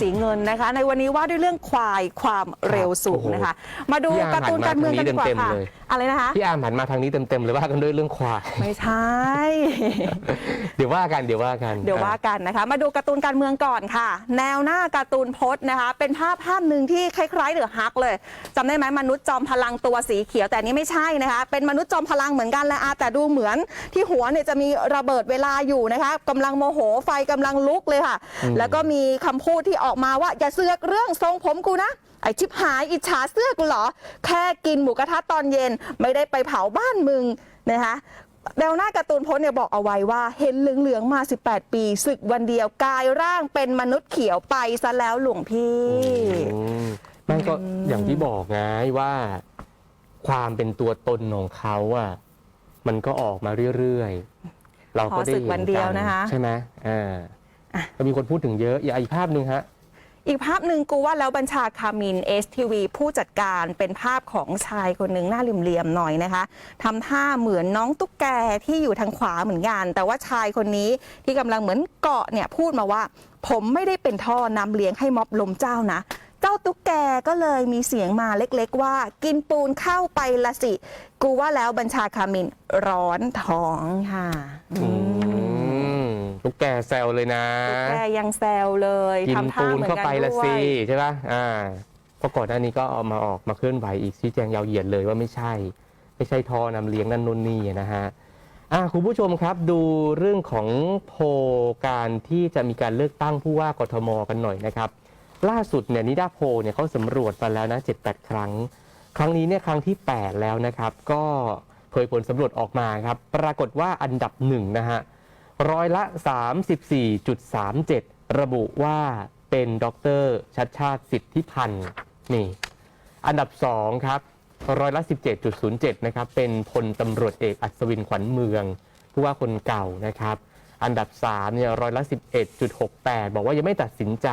สีเงินนะคะ ในวันนี้ว่าด้วยเรื่องควายความเร็วสูงนะคะ มาดูพี่อาร์มการ์ตูนการเมืองกันดีกว่าหันมาทางนี้ค่ะเต็มๆเลยอะไรนะคะพี่อาร์มหันมาทางนี้เต็มๆเลยว่ากันด้วยเรื่องควายไม่ใช่ เดี๋ยวว่ากันเดี๋ยวว่ากัน เดี๋ยวว่ากันนะคะ มาดูการ์ตูนการเมืองก่อนค่ะ แนวหน้าการ์ตูนพจน์นะคะ เป็นภาพภาพหนึ่งที่คล้ายๆเดือฮักเลยจำได้ไหมมนุษย์จอมพลังตัวสีเขียวแต่อันนี้ไม่ใช่นะคะ เป็นมนุษย์จอมพลังเหมือนกันแหละอะแต่ดูเหมือนที่หัวเนี่ยจะมีระเบิดเวลาอยู่นะคะกำลังโมโหไฟกำลังลุกเลยค่ะ แล้วก็มีคำพูดที่ออกมาว่าอย่าเสือกเรื่องทรงผมกูนะไอชิบหายอิจฉาเสื้อกูเหรอ แค่กินหมูกระทะตอนเย็นไม่ได้ไปเผาบ้านมึงนะคะแนวหน้าการ์ตูนโพสต์เนี่ยบอกเอาไว้ว่าเห็นเหลืองๆมา 18 ปีศึกวันเดียวกลายร่างเป็นมนุษย์เขียวไปซะแล้วหลวงพี่อืมไม่ก็อย่างที่บอกไงว่า ความเป็นตัวตนของเขาอะมันก็ออกมาเรื่อยๆ เราก็ได้พอศึกเห็วันนเดียวนะคะใช่ไหมอ่าก็มีคนพูดถึงเยอะ อย่าอีกภาพหนึ่งฮะ อีกภาพหนึ่งกูว่าแล้วบัญชาคามิน STV ผู้จัดการเป็นภาพของชายคนหนึ่งหน้าเหลี่ยมๆหน่อยนะคะทำท่าเหมือนน้องตุ๊กแกที่อยู่ทางขวาเหมือนกัน แต่ว่าชายคนนี้ที่กำลังเหมือนเกาะเนี่ยพูดมาว่า ผมไม่ได้เป็นท่อนำเลี้ยงให้ม็อบลมเจ้านะเจ้าตุ๊กแกก็เลยมีเสียงมาเล็กๆว่า กินปูนเข้าไปละสิ กูว่าแล้วบัญชาคามินร้อนท้องค่ะ อืมตุ๊กแกแซวเลยนะตุ๊กแกยังแซวเลยกินทำท่าปูนเหมือนเข้ากันไปละด้วสิย ใช่ปะอ่าเพราะก่อนหน้านี้ก็เอามาออกมาเคลื่อนไหวอีกชี้แจงยาวเหยียดเลยว่าไม่ใช่ ไม่ใช่ทอนำเลี้ยงนั่นนู่นนี่นะฮะอะคุณผู้ชมครับดูเรื่องของโพลการที่จะมีการเลือกตั้งผู้ว่ากทมกันหน่อยนะครับ ล่าสุดเนี่ยนิดาโพลเนี่ยเขาสำรวจมาแล้วนะ7-8 ครั้ง ครั้งนี้เนี่ยครั้งที่ 8 แล้วนะครับ ก็เผยผลสำรวจออกมาครับ ปรากฏว่าอันดับหนึ่งนะฮะ ร้อยละ 34.37 ระบุว่าเป็นดรชัดชาติสิทธิพันธ์นี่ อันดับ 2 ครับร้อยละ 17.07 นะครับ เป็นพลตำรวจเอกอัศวินขวัญเมืองผู้ว่าคนเก่านะครับ อันดับ3เนี่ยร้อยละ 11.68 บอกว่ายังไม่ตัดสินใจ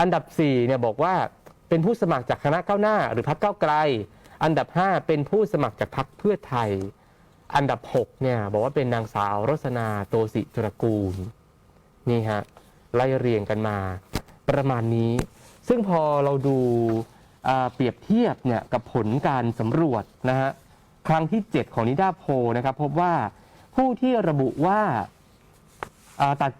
อันดับ4เนี่ยบอกว่าเป็นผู้สมัครจากคณะก้าวหน้า หรือพรรคก้าวไกล อันดับ 5 เป็นผู้สมัครจากพรรคเพื่อไทย อันดับ6เนี่ยบอกว่าเป็นนางสาวรสนาโตสิตรกูลนี่ฮะไล่เรียงกันมา ประมาณนี้ ซึ่งพอเราดูเปรียบเทียบเนี่ยกับผลการสำรวจนะฮะครั้งที่ 7 ของนิดาโพนะครับพบว่าผู้ที่ระบุว่าตัด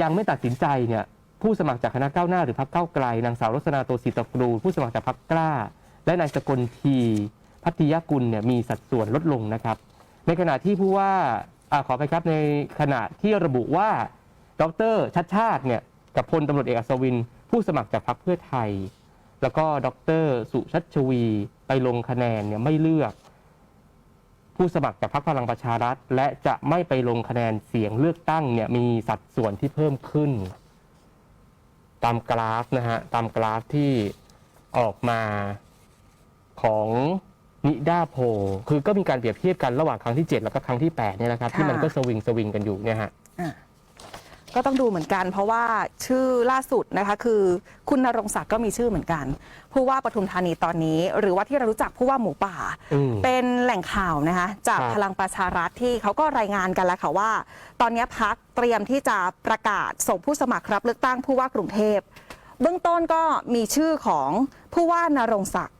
ยังไม่ตัดสินใจเนี่ยผู้สมัครจากคณะก้าวหน้าหรือพรรคก้าวไกลนางสาวรสนาโตศิตรกูลผู้สมัครจากพรรคกล้า และนายสกลทีพัทยกุลเนี่ยมีสัดส่วนลดลงนะครับ ในขณะที่ผู้ว่าอขอไปครับในขณะที่ระบุว่าดรชัดชาติเนี่ยกับพลตำรวจเอกอัศวิน ผู้สมัครจากพรรคเพื่อไทย แล้วก็ดรสุชัชวี ไปลงคะแนนเนี่ยไม่เลือก ผู้สมัครจากพรรคพลังประชารัฐ และจะไม่ไปลงคะแนนเสียงเลือกตั้งเนี่ยมีสัดส่วนที่เพิ่มขึ้น ตามกราฟนะฮะตามกราฟที่ออกมาของ นิด้าโพลคือก็มีการเปรียบเทียบกันระหว่างครั้งที่ 7 แล้วก็ครั้งที่8เนี่ยนะครับที่มันก็สวิงสวิงกันอยู่เนี่ยฮะก็ต้องดูเหมือนกัน เพราะว่าชื่อล่าสุดนะคะ คือคุณนรงศักดิ์ก็มีชื่อเหมือนกันผู้ว่าปทุมธานีตอนนี้ หรือว่าที่เรารู้จักผู้ว่าหมูป่าอืมเป็นแหล่งข่าวนะคะ จากครับพลังประชารัฐที่เขาก็รายงานกันแล้วค่ะว่า ตอนนี้พักเตรียมที่จะประกาศส่งผู้สมัครรับเลือกตั้งผู้ว่ากรุงเทพเบื้องต้นก็มีชื่อของผู้ว่านรงศักดิ์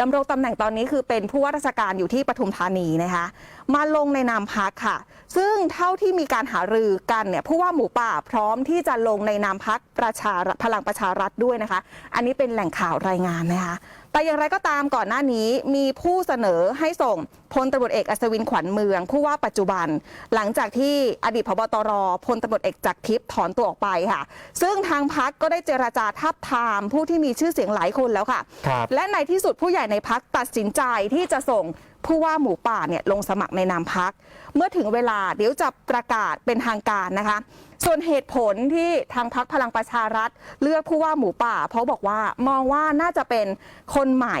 ดำรงตำแหน่งตอนนี้คือเป็นผู้ว่าราชการอยู่ที่ปทุมธานีนะคะ มาลงในนามพักค่ะ ซึ่งเท่าที่มีการหารือกันเนี่ยผู้ว่าหมูป่าพร้อมที่จะลงในนามพักประชารัฐพลังประชารัฐด้วยนะคะ อันนี้เป็นแหล่งข่าวรายงานนะคะ แต่อย่างไรก็ตามก่อนหน้านี้มีผู้เสนอให้ส่งพลตำรวจเอกอัศวินขวัญเมือง ผู้ว่าปัจจุบัน หลังจากที่อดีตพบตรพลตำรวจเอกจากทิพย์ถอนตัวออกไปค่ะ ซึ่งทางพักก็ได้เจราจาทับทามผู้ที่มีชื่อเสียงหลายคนแล้วค่ะครับและในที่สุดผู้ใหญ่ในพักตัดสินใจที่จะส่งผู้ว่าหมูป่าเนี่ยลงสมัครในนามพัก เมื่อถึงเวลาเดี๋ยวจะประกาศเป็นทางการนะคะ ส่วนเหตุผลที่ทางพักพลังประชารัฐ เลือกผู้ว่าหมูป่า เพราะบอกว่ามองว่าน่าจะเป็นคนใหม่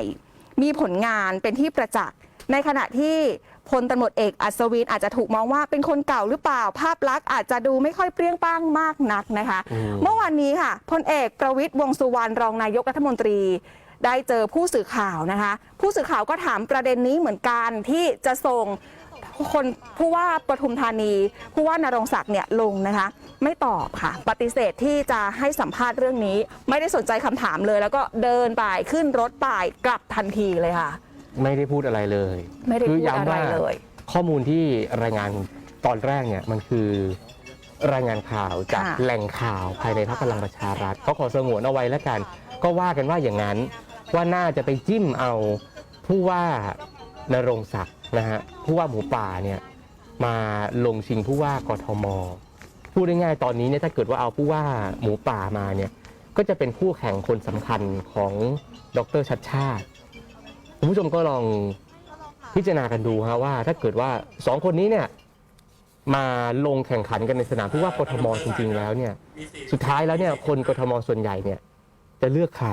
มีผลงานเป็นที่ประจักษ์ ในขณะที่พลตำรวจเอกอัศวินอาจจะถูกมองว่าเป็นคนเก่าหรือเปล่า ภาพลักษณ์อาจจะดูไม่ค่อยเปรี้ยงป้างมากนักนะคะอืมเมื่อวานนี้ค่ะพลเอกประวิตยวงษ์สุวรรณรองนายกรัฐมนตรี ได้เจอผู้สื่อข่าวนะคะ ผู้สื่อข่าวก็ถามประเด็นนี้เหมือนกันที่จะส่ง คนผู้ว่าปทุมธานี ผู้ว่านรงศักดิ์เนี่ยลงนะคะ ไม่ตอบค่ะ ปฏิเสธที่จะให้สัมภาษณ์เรื่องนี้ ไม่ได้สนใจคำถามเลย แล้วก็เดินไปขึ้นรถไปกลับทันทีเลยค่ะ ไม่ได้พูดอะไรเลยไม่ได้คืพูดย้ำอะไรว่าเลย ข้อมูลที่รายงานตอนแรกเนี่ยมันคือรายงานข่าวจากค่ะ แหล่งข่าวภายในพรรคพลังประชารัฐเขาขอสงวนเอาไว้แล้วกัน ก็ว่ากันว่าอย่างนั้น ว่าน่าจะไปจิ้มเอาผู้ว่านรงศักดิ์ นะฮะผู้ว่าหมูป่าเนี่ยมาลงชิงผู้ว่ากทมพูดง่ายๆตอนนี้เนี่ยถ้าเกิดว่าเอาผู้ว่าหมูป่ามาเนี่ยก็จะเป็นคู่แข่งคนสำคัญของดรชัดชาติคุณผู้ชมก็ลองพิจารณากันดูฮะว่า ถ้าเกิดว่าสองคนนี้เนี่ยมาลงแข่งขันกันในสนามผู้ว่ากทมจริง ๆ แล้วเนี่ยสุดท้ายแล้วเนี่ยคนกทมส่วนใหญ่เนี่ยจะเลือกใคร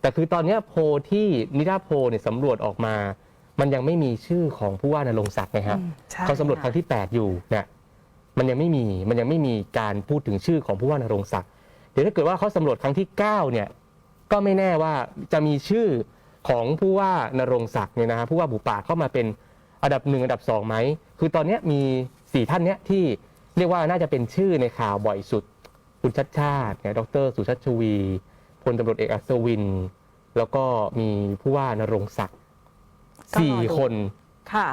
แต่คือตอนนี้โพลที่นิดาโพลเนี่ยสำรวจออกมา มันยังไม่มีชื่อของผู้ว่านรงศักดิ์นะฮะอืมใช่เขาสำรวจครั้งที่ 8 อยู่เนี่ยมันยังไม่มีมันยังไม่มีการพูดถึงชื่อของผู้ว่านรงศักดิ์เดี๋ยวถ้าเกิดว่าเขาสำรวจครั้งที่ 9 เนี่ยก็ไม่แน่ว่าจะมีชื่อของผู้ว่านรงศักดิ์เนี่ยนะฮะผู้ว่าบุป่าเข้ามาเป็นอันดับหนึ่งอันดับสองไหมคือตอนเนี้ยมีสี่ท่านเนี้ยที่เรียกว่าน่าจะเป็นชื่อในข่าวบ่อยสุด คุณชัดชาติเนี่ยดรสุชัชวีพลตำรวจเอกอัศวิน แล้วก็มีผู้ว่านรงศักดิ์ ก็รอดู สี่คน ค่ะ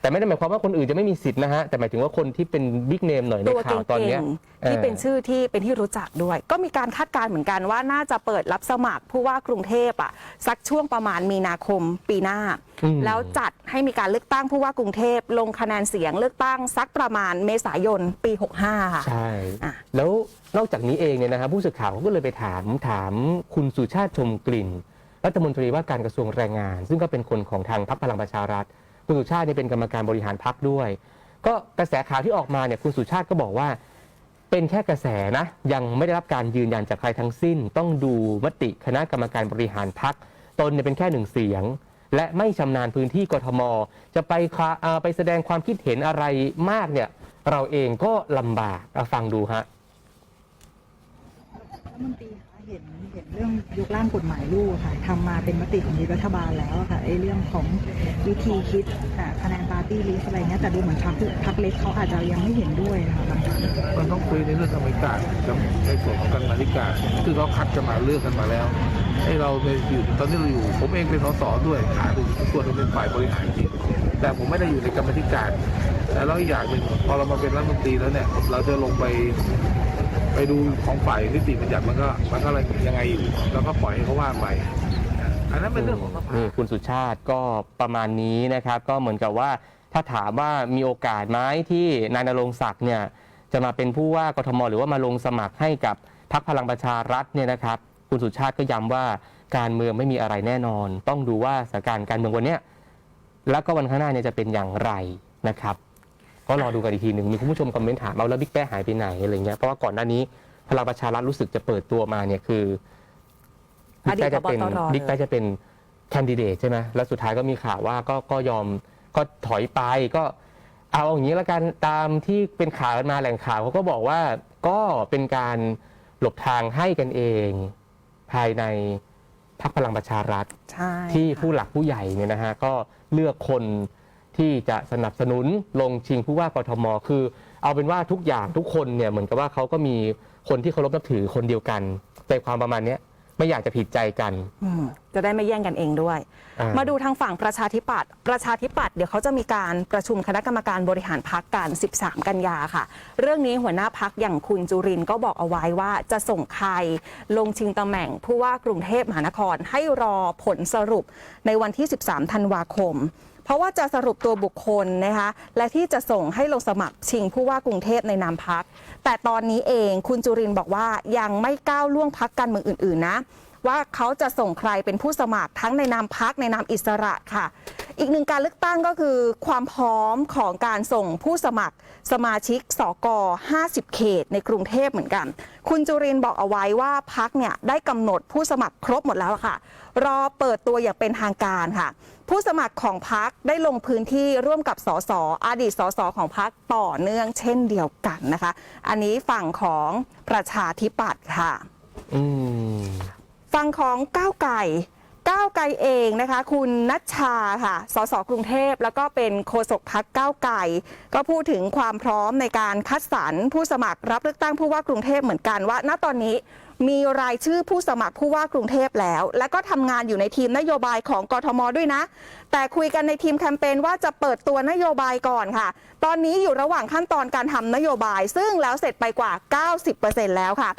แต่ไม่ได้หมายความว่าคนอื่นจะไม่มีสิทธิ์นะฮะ แต่หมายถึงว่าคนที่เป็นบิ๊กเนมหน่อยในตัวข่าวตอนเก่เนี้ยงๆที่เออเป็นชื่อที่เป็นที่รู้จักด้วย ก็มีการคาดการณ์เหมือนกันว่าน่าจะเปิดรับสมัครผู้ว่ากรุงเทพอะสักช่วงประมาณมีนาคมปีหน้า อืม แล้วจัดให้มีการเลือกตั้งผู้ว่ากรุงเทพลงคะแนนเสียงเลือกตั้งสักประมาณเมษายนปี 65 ค่ะ ใช่ อะแล้วนอกจากนี้เองเนี่ยนะครับผู้สื่อข่าวเขาก็เลยไปถามถามคุณสุชาติชมกลิ่น รัฐมนตรีว่าการกระทรวงแรงงาน ซึ่งก็เป็นคนของทางพรรคพลังประชารัฐคุณสุชาติเนี่ยเป็นกรรมการบริหารพรรคด้วย ก็กระแสข่าวที่ออกมาเนี่ยคุณสุชาติก็บอกว่า เป็นแค่กระแสนะยังไม่ได้รับการยืนยันจากใครทั้งสิ้น ต้องดูมติคณะกรรมการบริหารพรรคตนเนี่ยเป็นแค่หนึ่งเสียง และไม่ชำนาญพื้นที่กทม จะไปไปแสดงความคิดเห็นอะไรมากเนี่ยเราเองก็ลำบากฟังดูฮะ มนตรีคะเห็นเห็นเรื่องยกร่างกฎหมายลูกค่ะทำมาเป็นมติของรัฐบาลแล้วค่ะไอ้เรื่องของวิธีคิดอ่าคะแนนปาร์ตี้ลิสอะไรเงี้ยแต่ดูเหมือนพรรคพรรคเล็กเขาอาจจะยังไม่เห็นด้วยนะคะบางท่านมันต้องคุยในเรื่องกรรมการกับในส่วนของกรรมาธิการ คือเขาคัดกันมาเลือกกันมาแล้วให้เราในอยู่ตอนนี้เราอยู่ ผมเองเป็นสสด้วยขาหนึ่งส่วนหนึงเป็นฝ่ายบริหารจริงแต่ผมไม่ได้อยู่ในกรรมธิการ แล้วอีกอย่างหนึ่งพอเรามาเป็นรัฐมนตรีแล้วเนี่ย เราจะลงไป ไปดูของฝ่ายนิติบัญญัติมันก็มันก็อะไรยังไงอยู่แล้วก็ปล่อยให้เขาว่าไปอันนั้นเป็นเรื่องของสภานี่คุณสุชาติก็ประมาณนี้นะครับ ก็เหมือนกับว่าถ้าถามว่ามีโอกาสไหมที่นายนรงศักดิ์เนี่ยจะมาเป็นผู้ว่ากทมหรือว่ามาลงสมัครให้กับพรรคพลังประชารัฐเนี่ยนะครับ คุณสุชาติก็ย้ำว่าการเมืองไม่มีอะไรแน่นอน ต้องดูว่าสถานการณ์การเมืองวันเนี้ยแล้วก็วันข้างหน้าเนี่ยจะเป็นอย่างไรนะครับ ก็รอดูกันอีกทีหนึ่งมีคุณผู้ชมคอมเมนต์ถามเอาแล้วบิ๊กแป๊ะหายไปไหนอะไรเงี้ยเพราะว่าก่อนหน้านี้พลังประชารัฐรู้สึกจะเปิดตัวมาเนี่ยคือบิ๊กแป๊ะจะเป็นอดีตผบตรบิ๊กแป๊ะจะเป็นแคนดิเดตใช่ไหมแล้วสุดท้ายก็มีข่าวว่าก็ก็ยอมก็ถอยไปก็เอาอย่างนี้ละกันตามที่เป็นข่าวกันมาแหล่งข่าวเขาก็บอกว่าก็เป็นการหลบทางให้กันเอง ภายในพรรคพลังประชารัฐ ใช่ที่ค่ะผู้หลักผู้ใหญ่เนี่ยนะฮะก็เลือกคน ที่จะสนับสนุนลงชิงผู้ว่ากทม คือ เอาเป็นว่าทุกอย่างทุกคนเนี่ยเหมือนกับว่าเขาก็มีคนที่เคารพนับถือคนเดียวกันใจความประมาณเนี้ยไม่อยากจะผิดใจกัน อืมจะได้ไม่แย่งกันเองด้วย อ่มาดูทางฝั่งประชาธิปัตย์ ประชาธิปัตย์เดี๋ยวเขาจะมีการประชุมคณะกรรมการบริหารพักกัน 13 กันยาค่ะ เรื่องนี้หัวหน้าพักอย่างคุณจุรินทร์ก็บอกเอาไว้ว่าจะส่งใครลงชิงตำแหน่งผู้ว่ากรุงเทพมหานครให้รอผลสรุปในวันที่ 13 ธันวาคม เพราะว่าจะสรุปตัวบุคคลนะคะและที่จะส่งให้ลงสมัครชิงผู้ว่ากรุงเทพในนามพัก แต่ตอนนี้เองคุณจุรินบอกว่ายังไม่ก้าวล่วงพักการเมืองอื่น ๆ นะ ว่าเขาจะส่งใครเป็นผู้สมัครทั้งในนามพักในนามอิสระค่ะ อีกหนึ่งการเลือกตั้งก็คือความพร้อมของการส่งผู้สมัครสมาชิกสก 50 เขต ในกรุงเทพเหมือนกัน คุณจุรินทร์บอกเอาไว้ว่าพักเนี่ยได้กำหนดผู้สมัครครบหมดแล้วค่ะ รอเปิดตัวอย่างเป็นทางการค่ะ ผู้สมัครของพักได้ลงพื้นที่ร่วมกับสสอดีตสสของพักต่อเนื่องเช่นเดียวกันนะคะ อันนี้ฝั่งของประชาธิปัตย์ค่ะอืมฝั่งของก้าวไก่ ก้าวไกลเองนะคะ คุณนัชชาค่ะ สสกรุงเทพ แล้วก็เป็นโฆษกพักก้าวไกลก็พูดถึงความพร้อมในการคัดสรรผู้สมัครรับเลือกตั้งผู้ว่ากรุงเทพเหมือนกันว่า ณตอนนี้มีรายชื่อผู้สมัครผู้ว่ากรุงเทพแล้ว และก็ทำงานอยู่ในทีมนโยบายของกทมด้วยนะ แต่คุยกันในทีมแคมเปญว่าจะเปิดตัวนโยบายก่อนค่ะ ตอนนี้อยู่ระหว่างขั้นตอนการทำนโยบาย ซึ่งแล้วเสร็จไปกว่า 90%แล้วค่ะ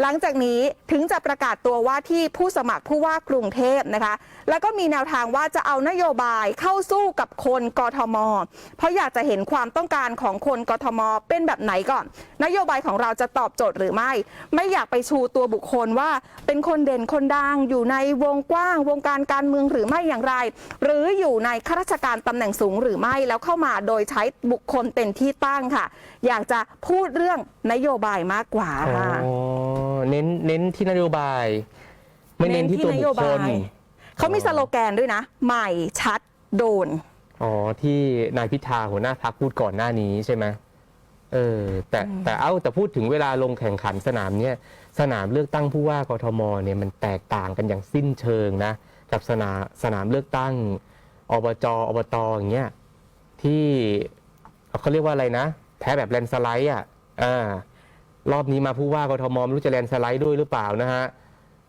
หลังจากนี้ถึงจะประกาศตัวว่าที่ผู้สมัครผู้ว่ากรุงเทพนะคะ แล้วก็มีแนวทางว่าจะเอานโยบายเข้าสู้กับคนกทม เพราะอยากจะเห็นความต้องการของคนกทม เป็นแบบไหนก่อน นโยบายของเราจะตอบโจทย์หรือไม่ ไม่อยากไปชูตัวบุคคลว่าเป็นคนเด่นคนดังอยู่ในวงกว้าง วงการการเมืองหรือไม่อย่างไร หรืออยู่ในข้าราชการตำแหน่งสูงหรือไม่แล้วเข้ามาโดยใช้บุคคลเป็นที่ตั้งค่ะ อยากจะพูดเรื่องนโยบายมากกว่าอ๋อค่ะเน้นเน้นที่นโยบาย ไม่เน้นที่ตัวบุคคล เขามีสโลแกนด้วยนะ ใหม่ชัดโดน อ๋อ ที่นายพิธาหัวหน้าพักพูดก่อนหน้านี้ใช่ไหมเออ แต่แต่เอ้าแต่พูดถึงเวลาลงแข่งขันสนามเนี้ยสนามเลือกตั้งผู้ว่ากทมเนี่ยมันแตกต่างกันอย่างสิ้นเชิงนะ กับสนามสนามเลือกตั้งอบจอบตอย่างเงี้ยที่ เขาเรียกว่าอะไรนะ แพ้แบบแลนด์สไลด์อะอ่ารอบนี้มาผู้ว่ากทมไม่รู้จะแลนด์สไลด์ด้วยหรือเปล่านะฮะ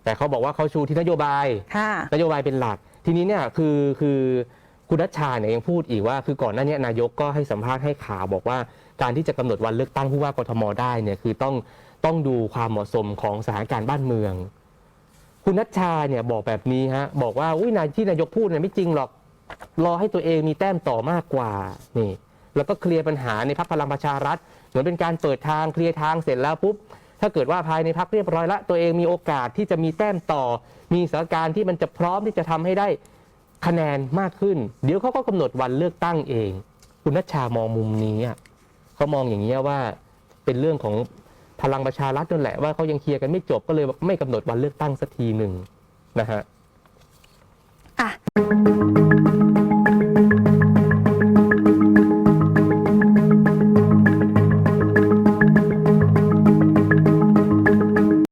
แต่เขาบอกว่าเขาชูที่นโยบายค่ะนโยบายเป็นหลัก ทีนี้เนี่ยคือคือคุณรัชชาเนี่ยยังพูดอีกว่า คือก่อนหน้านี้นายกก็ให้สัมภาษณ์ให้ข่าวบอกว่า การที่จะกำหนดวันเลือกตั้งผู้ว่ากทมได้เนี่ยคือต้องต้องดูความเหมาะสมของสถานการณ์บ้านเมือง คุณนัชชาเนี่ยบอกแบบนี้ฮะบอกว่าอุ้ยนายที่นายกพูดเนี่ยไม่จริงหรอกรอให้ตัวเองมีแต้มต่อมากกว่านี่ แล้วก็เคลียร์ปัญหาในพักพลังประชารัฐ เหมือนเป็นการเปิดทางเคลียร์ทางเสร็จแล้วปุ๊บถ้าเกิดว่าภายในพักเรียบร้อยละตัวเองมีโอกาสที่จะมีแต้มต่อ มีสถานการณ์ที่มันจะพร้อมที่จะทำให้ได้คะแนนมากขึ้น เดี๋ยวเขาก็กำหนดวันเลือกตั้งเอง คุณนัชชามองมุมนี้เขามองอย่างนี้ว่าเป็นเรื่องของพลังประชารัฐนั่นแหละว่าเขายังเคลียร์กันไม่จบก็เลยไม่กำหนดวันเลือกตั้งสักทีหนึ่งนะฮะ